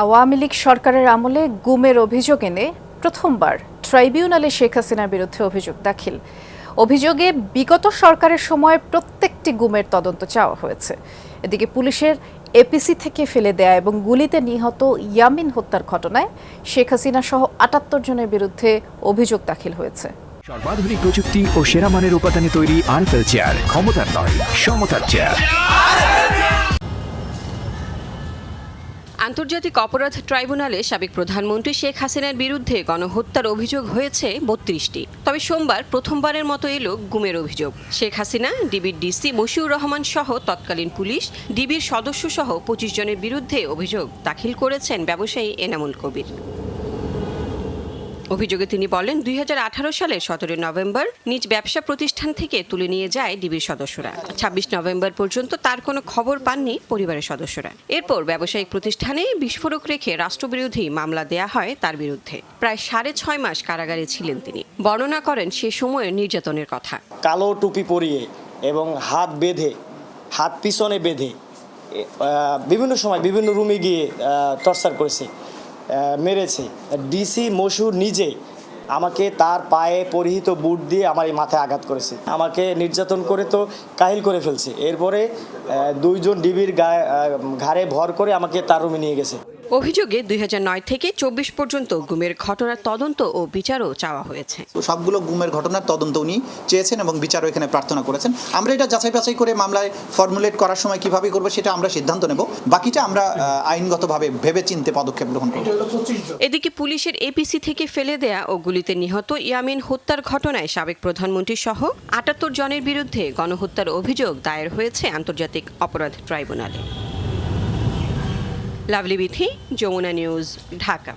আওয়ামী লীগ সরকারের আমলে গুমের অভিযোগ এনে প্রথমবার ট্রাইব্যুনালে শেখ হাসিনার বিরুদ্ধে অভিযোগ দাখিল। অভিযোগে বিগত সরকারের সময় প্রত্যেকটি গুমের তদন্ত চাওয়া হয়েছে। এদিকে পুলিশের এপিসি থেকে ফেলে দেয়া এবং গুলিতে নিহত ইয়ামিন হত্যার ঘটনায় শেখ হাসিনা সহ আটাত্তর জনের বিরুদ্ধে অভিযোগ দাখিল হয়েছে। সর্বাধুনিক প্রযুক্তি ও সেরা মানের উপাদানে তৈরি আনফেল চেয়ার, ক্ষমতার নয়, সমতার চেয়ার। আন্তর্জাতিক অপরাধ ট্রাইব্যুনালে সাবেক প্রধানমন্ত্রী শেখ হাসিনার বিরুদ্ধে গণহত্যার অভিযোগ হয়েছে বত্রিশটি। তবে সোমবার প্রথমবারের মতো এলো গুমের অভিযোগ। শেখ হাসিনা, ডিবির ডিসি মশিউর রহমান সহ তৎকালীন পুলিশ, ডিবির সদস্য সহ পঁচিশ জনের বিরুদ্ধে অভিযোগ দাখিল করেছেন ব্যবসায়ী এনামুল কবির। অভিযোগে তিনি বলেন, দুই সালের সতেরোই নভেম্বর নিজ ব্যবসা প্রতিষ্ঠান থেকে তুলে নিয়ে যায় ডিবির সদস্যরা। ছাব্বিশ নভেম্বর পর্যন্ত তার কোনো খবর পাননি পরিবারের সদস্যরা। এরপর ব্যবসায়িক প্রতিষ্ঠানে বিস্ফোরক রেখে রাষ্ট্রবিরোধী মামলা দেয়া হয় তার বিরুদ্ধে। প্রায় সাড়ে ছয় মাস কারাগারে ছিলেন তিনি। বর্ণনা করেন, সে সময়ের নির্যাতনের কথা। কালো টুপি পরিয়ে এবং হাত বেঁধে, হাত পিছনে বেঁধে বিভিন্ন সময় বিভিন্ন রুমে গিয়ে টর্চার করেছে। মেরেছে। ডিসি মশু নিজে আমাকে তার পায়ে পরিহিত বুট দিয়ে আমার এই মাথায় আঘাত করেছে। আমাকে নির্যাতন করে তো কাহিল করে ফেলছে। এরপরে দুইজন ডিবির গায়ে ঘাড়ে ভর করে আমাকে তার রুমে নিয়ে গেছে। অভিযোগে দুই হাজার নয় থেকে চব্বিশ পর্যন্ত গুমের ঘটনার তদন্ত ও বিচারও চাওয়া হয়েছে। সবগুলো গুমের ঘটনার তদন্ত উনি চেয়েছেন এবং বিচারও এখানে প্রার্থনা করেছেন। আমরা এটা যাচাই বাছাই করে মামলায় ফর্মুলেট করার সময় কীভাবে করব সেটা আমরা সিদ্ধান্ত নেব। বাকিটা আমরা আইনগতভাবে ভেবে চিনতে পদক্ষেপ গ্রহণ করব। এদিকে পুলিশের এপিসি থেকে ফেলে দেয়া ও গুলিতে নিহত ইয়ামিন হত্যার ঘটনায় সাবেক প্রধানমন্ত্রী সহ আটাত্তর জনের বিরুদ্ধে গণহত্যার অভিযোগ দায়ের হয়েছে আন্তর্জাতিক অপরাধ ট্রাইব্যুনালে। লাভলি বিথি যমুনা নিউজ ঢাকা।